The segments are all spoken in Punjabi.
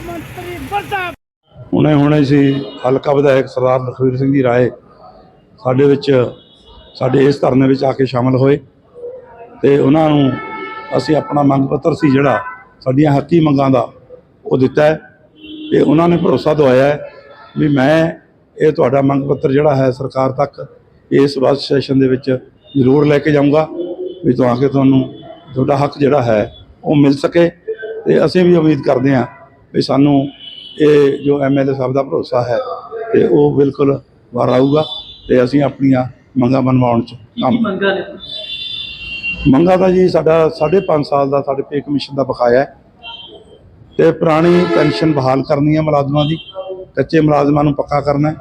ਮੰਤਰੀ ਮਰਦਾ ਹੁਣੇ ਹੁਣੇ ਸੀ ਹਲਕਾ ਵਿਧਾਇਕ ਸਰਦਾਰ ਲਖਵੀਰ ਸਿੰਘ ਜੀ ਰਾਏ ਸਾਡੇ ਵਿੱਚ, ਸਾਡੇ ਇਸ ਧਰਨੇ ਵਿੱਚ ਆ ਕੇ ਸ਼ਾਮਲ ਹੋਏ ਤੇ ਉਹਨਾਂ ਨੂੰ ਅਸੀਂ ਆਪਣਾ ਮੰਗ ਪੱਤਰ ਸੀ ਜਿਹੜਾ ਸਾਡੀਆਂ ਹੱਕੀ ਮੰਗਾਂ ਦਾ ਉਹ ਦਿੱਤਾ ਹੈ ਤੇ ਉਹਨਾਂ ਨੇ ਭਰੋਸਾ ਦਵਾਇਆ ਹੈ ਵੀ ਮੈਂ ਇਹ ਤੁਹਾਡਾ ਮੰਗ ਪੱਤਰ ਜਿਹੜਾ ਹੈ ਸਰਕਾਰ ਤੱਕ ਇਸ ਬਸ ਸੈਸ਼ਨ ਦੇ ਵਿੱਚ ਜ਼ਰੂਰ ਲੈ ਕੇ ਜਾਊਂਗਾ ਵੀ ਤਾਂ ਕਿ ਤੁਹਾਨੂੰ ਤੁਹਾਡਾ ਹੱਕ ਜਿਹੜਾ ਹੈ ਉਹ ਮਿਲ ਸਕੇ ਤੇ ਅਸੀਂ ਵੀ ਉਮੀਦ ਕਰਦੇ ਹਾਂ ਵੀ ਸਾਨੂੰ ਇਹ ਜੋ ਐਮਐਲਏ ਸਾਹਿਬ ਦਾ ਭਰੋਸਾ ਹੈ ਤੇ ਉਹ ਬਿਲਕੁਲ ਵਾਰ ਆਊਗਾ ਤੇ ਅਸੀਂ ਆਪਣੀਆਂ ਮੰਗਾਂ ਮਨਵਾਉਣ ਚ ਕੰਮ ਮੰਗਾ ਨੇ? ਮੰਗਾ ਤਾਂ ਜੀ ਸਾਡਾ 5.5 ਸਾਲ ਦਾ ਸਾਡੇ ਪੇ ਕਮਿਸ਼ਨ ਦਾ ਬਕਾਇਆ ਹੈ ਤੇ ਪੁਰਾਣੀ ਪੈਨਸ਼ਨ ਬਹਾਲ ਕਰਨੀ ਹੈ ਮੁਲਾਜ਼ਮਾਂ ਦੀ ਕੱਚੇ ਮੁਲਾਜ਼ਮਾਂ ਨੂੰ ਪੱਕਾ ਕਰਨਾ ਹੈ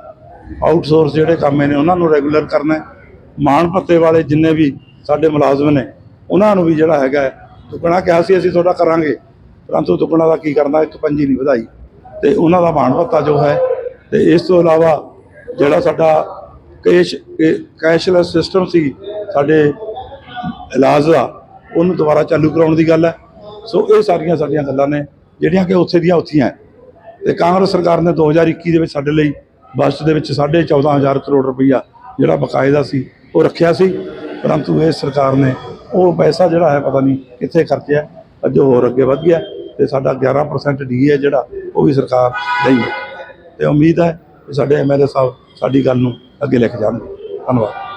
ਆਊਟਸੋਰਸ ਜਿਹੜੇ ਕੰਮ ਨੇ ਉਹਨਾਂ ਨੂੰ ਰੈਗੂਲਰ ਕਰਨਾ ਹੈ। ਮਾਣ ਭੱਤੇ ਵਾਲੇ ਜਿੰਨੇ ਵੀ ਸਾਡੇ ਮੁਲਾਜ਼ਮ ਨੇ, ਉਹਨਾਂ ਨੂੰ ਵੀ ਜਿਹੜਾ ਹੈਗਾ ਦੁੱਗਣਾ ਕਿਹਾ ਸੀ, ਅਸੀਂ ਤੁਹਾਡਾ ਕਰਾਂਗੇ। ਪਰੰਤੂ ਦੁੱਗਣਾ ਦਾ ਕੀ ਕਰਨਾ, ਇੱਕ ਪੰਜੀ ਨਹੀਂ ਵਧਾਈ। ਤੇ ਉਹਨਾਂ ਦਾ ਮਾਣ ਭੱਤਾ ਜੋ ਹੈ, ਤੇ ਇਸ ਤੋਂ ਇਲਾਵਾ ਜਿਹੜਾ ਸਾਡਾ ਕੈਸ਼ ਕੈਸ਼ਲੈਸ ਸਿਸਟਮ ਸੀ, ਸਾਡੇ ਇਲਾਜ ਦਾ, ਉਹਨੂੰ ਦੁਬਾਰਾ ਚਾਲੂ ਕਰਾਉਣ ਦੀ ਗੱਲ ਹੈ। ਸੋ ਇਹ ਸਾਰੀਆਂ ਸਾਡੀਆਂ ਗੱਲਾਂ ਨੇ, ਜਿਹੜੀਆਂ ਕਿ ਉੱਥੇ ਦੀਆਂ ਉੱਥੀਆਂ ਹੈ। ਤੇ ਕਾਂਗਰਸ ਸਰਕਾਰ ਨੇ 2021 ਦੇ ਵਿੱਚ ਸਾਡੇ ਲਈ ਬਜਟ ਦੇ ਵਿੱਚ 14500 ਕਰੋੜ ਰੁਪਈਆ ਜਿਹੜਾ ਬਕਾਇਦਾ ਸੀ ਉਹ ਰੱਖਿਆ ਸੀ, ਪਰੰਤੂ ਇਹ ਸਰਕਾਰ ਨੇ ਉਹ ਪੈਸਾ ਜਿਹੜਾ ਹੈ ਪਤਾ ਨਹੀਂ ਕਿੱਥੇ ਖਰਚਿਆ ਅੱਜ ਉਹ ਹੋਰ ਅੱਗੇ ਵਧ ਗਿਆ ਤੇ ਸਾਡਾ 11% ਡੀ ਹੈ ਜਿਹੜਾ, ਉਹ ਵੀ ਸਰਕਾਰ ਨਹੀਂ ਹੈ। ਤੇ ਉਮੀਦ ਹੈ ਕਿ ਸਾਡੇ ਐਮਐਲਏ ਸਾਹਿਬ ਸਾਡੀ ਗੱਲ ਨੂੰ ਅੱਗੇ ਲੈ ਕੇ ਜਾਣਗੇ। ਧੰਨਵਾਦ।